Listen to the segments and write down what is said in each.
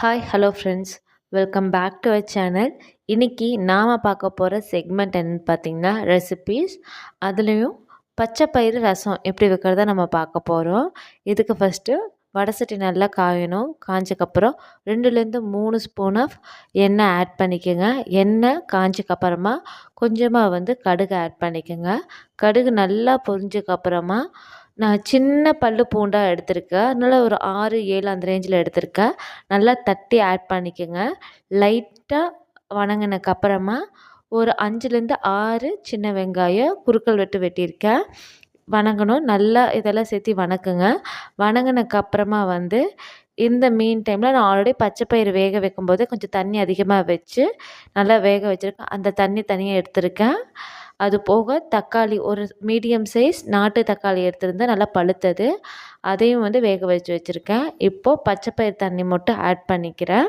Hi hello friends welcome back to our channel இன்றைக்கி நாம் பார்க்க போகிற செக்மெண்ட் என்னென்னு பார்த்தீங்கன்னா ரெசிபீஸ் அதுலேயும் பச்சை பயிறு ரசம் எப்படி வைக்கிறத நம்ம பார்க்க போகிறோம் இதுக்கு ஃபஸ்ட்டு வடை சட்டி நல்லா காயணும். காஞ்சக்கப்புறம் ரெண்டுலேருந்து மூணு ஸ்பூன் ஆஃப் எண்ணெய் ஆட் பண்ணிக்கோங்க. எண்ணெய் காஞ்சக்கப்புறமா கொஞ்சமாக வந்து கடுகு ஆட் பண்ணிக்கோங்க. கடுகு நல்லா பொரிஞ்சக்கப்புறமா நான் சின்ன பல் பூண்டாக எடுத்திருக்கேன். அதனால் ஒரு ஆறு ஏழு அந்த ரேஞ்சில் எடுத்திருக்கேன். நல்லா தட்டி ஆட் பண்ணிக்கோங்க. லைட்டாக வணங்கினக்கப்புறமா ஒரு அஞ்சுலேருந்து ஆறு சின்ன வெங்காயம் குறுக்கல் வெட்டு வெட்டியிருக்கேன். வணங்கணும். நல்லா இதெல்லாம் சேர்த்து வணக்குங்க. வணங்கினக்கப்புறமா வந்து இந்த மீன் டைமில் நான் ஆல்ரெடி பச்சை பயிறு வேக வைக்கும்போது கொஞ்சம் தண்ணி அதிகமாக வச்சு நல்லா வேக வச்சுருக்கேன். அந்த தண்ணி தனியாக எடுத்திருக்கேன். அது போக தக்காளி ஒரு மீடியம் சைஸ் நாட்டு தக்காளி எடுத்திருந்தேன் நல்லா பழுத்தது. அதையும் வந்து வேக வச்சு வச்சுருக்கேன். இப்போது பச்சைப்பயிர் தண்ணி மட்டும் ஆட் பண்ணிக்கிறேன்.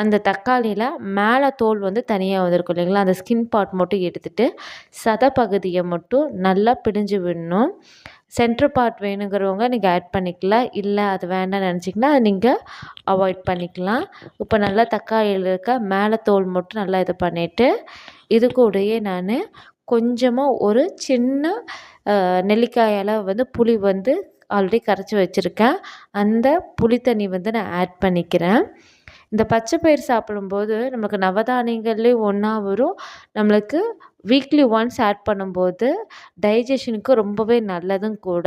அந்த தக்காளியில் மேலே தோல் வந்து தனியாக வந்திருக்கும் இல்லைங்களா? அந்த ஸ்கின் பார்ட் மட்டும் எடுத்துகிட்டு சத பகுதியை மட்டும் நல்லா பிடிஞ்சு விடணும். சென்ட்ரு பார்ட் வேணுங்கிறவங்க நீங்கள் ஆட் பண்ணிக்கலாம். இல்லை அது வேண்டாம்னு நினச்சிங்கன்னா நீங்கள் அவாய்ட் பண்ணிக்கலாம். இப்போ நல்லா தக்காளியில் இருக்க மேலே தோல் மட்டும் நல்லா இது பண்ணிவிட்டு இது கூடயே நான் கொஞ்சமாக ஒரு சின்ன நெல்லிக்காய் அளவு வந்து புளி வந்து ஆல்ரெடி கரைச்சி வச்சுருக்கேன். அந்த புளி தண்ணி வந்து நான் ஆட் பண்ணிக்கிறேன். இந்த பச்சை பயிர் சாப்பிடும்போது நமக்கு நவதானியங்கள்லேயும் ஒன்றா வரும். நம்மளுக்கு வீக்லி ஒன்ஸ் ஆட் பண்ணும்போது டைஜஷனுக்கு ரொம்பவே நல்லதும் கூட.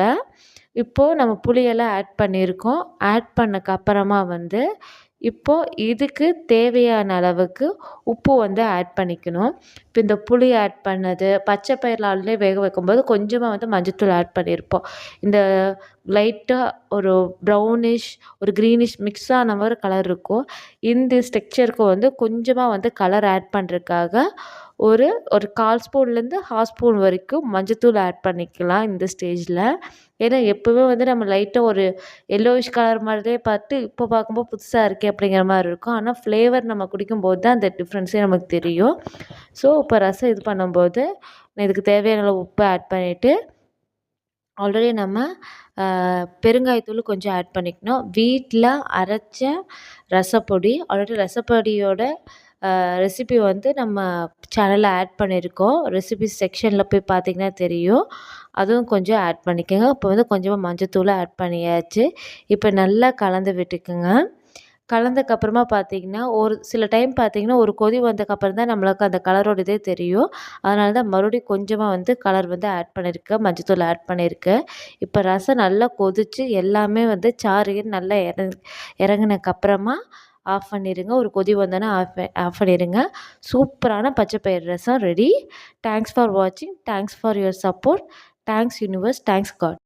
இப்போது நம்ம புளியெல்லாம் ஆட் பண்ணியிருக்கோம். ஆட் பண்ணக்கப்புறமா வந்து இப்போது இதுக்கு தேவையான அளவுக்கு உப்பு வந்து ஆட் பண்ணிக்கணும். இப்போ இந்த புளி ஆட் பண்ணது பச்சை பயிரில் ஆல்ரெடி வேக வைக்கும்போது கொஞ்சமாக வந்து மஞ்சத்தூள் ஆட் பண்ணியிருப்போம் இந்த லைட்டாக ஒரு ப்ரௌனிஷ் ஒரு க்ரீனிஷ் மிக்ஸ் ஆன மாதிரி கலர் இருக்கும். இந்த ஸ்ட்ரக்சருக்கு வந்து கொஞ்சமாக வந்து கலர் ஆட் பண்ணுறதுக்காக ஒரு ஒரு கால் ஸ்பூன்லேருந்து ஹாஃப் ஸ்பூன் வரைக்கும் மஞ்சத்தூள் ஆட் பண்ணிக்கலாம் இந்த ஸ்டேஜில் ஏன்னா எப்போவுமே வந்து நம்ம லைட்டாக ஒரு எல்லோயிஷ் கலர் மாதிரியே பார்த்து இப்போ பார்க்கும்போது புதுசாக இருக்கே அப்படிங்கிற மாதிரி இருக்கும். ஆனால் ஃப்ளேவர் நம்ம குடிக்கும்போது தான் அந்த டிஃப்ரென்ஸே நமக்கு தெரியும். ஸோ இப்போ ரசம் இது பண்ணும்போது இதுக்கு தேவையான உப்பு ஆட் பண்ணிவிட்டு ஆல்ரெடி நம்ம பெருங்காயத்தூள் கொஞ்சம் ஆட் பண்ணிக்கணும். வீட்டில் அரைச்ச ரசப்பொடி ஆல்ரெடி ரசப்பொடியோட ரெசிபி வந்து நம்ம சேனலில் ஆட் பண்ணியிருக்கோம் ரெசிபி செக்ஷனில் போய் பார்த்திங்கன்னா தெரியும். அதுவும் கொஞ்சம் ஆட் பண்ணிக்கோங்க. இப்போ வந்து கொஞ்சமாக மஞ்சத்தூள் ஆட் பண்ணியாச்சு. இப்போ நல்லா கலந்து விட்டுக்குங்க. கலந்ததுக்கப்புறமா பார்த்தீங்கன்னா ஒரு சில டைம் பார்த்தீங்கன்னா ஒரு கொதி வந்ததுக்கப்புறம் தான் நம்மளுக்கு அந்த கலரோட இதே தெரியும். அதனால தான் மறுபடியும் கொஞ்சமாக வந்து கலர் வந்து ஆட் பண்ணியிருக்கேன். மஞ்சத்தூள் ஆட் பண்ணியிருக்கேன். இப்போ ரசம் நல்லா கொதித்து எல்லாமே வந்து சாறு நல்லா இறங் இறங்குனக்கப்புறமா ஆஃப் பண்ணிடுங்க ஒரு கொதி வந்தோன்னே ஆஃப் ஆஃப் பண்ணிடுங்க சூப்பரான பச்சை பயிர் ரசம் ரெடி தேங்க்ஸ் ஃபார் வாட்சிங் thanks for your support thanks universe thanks God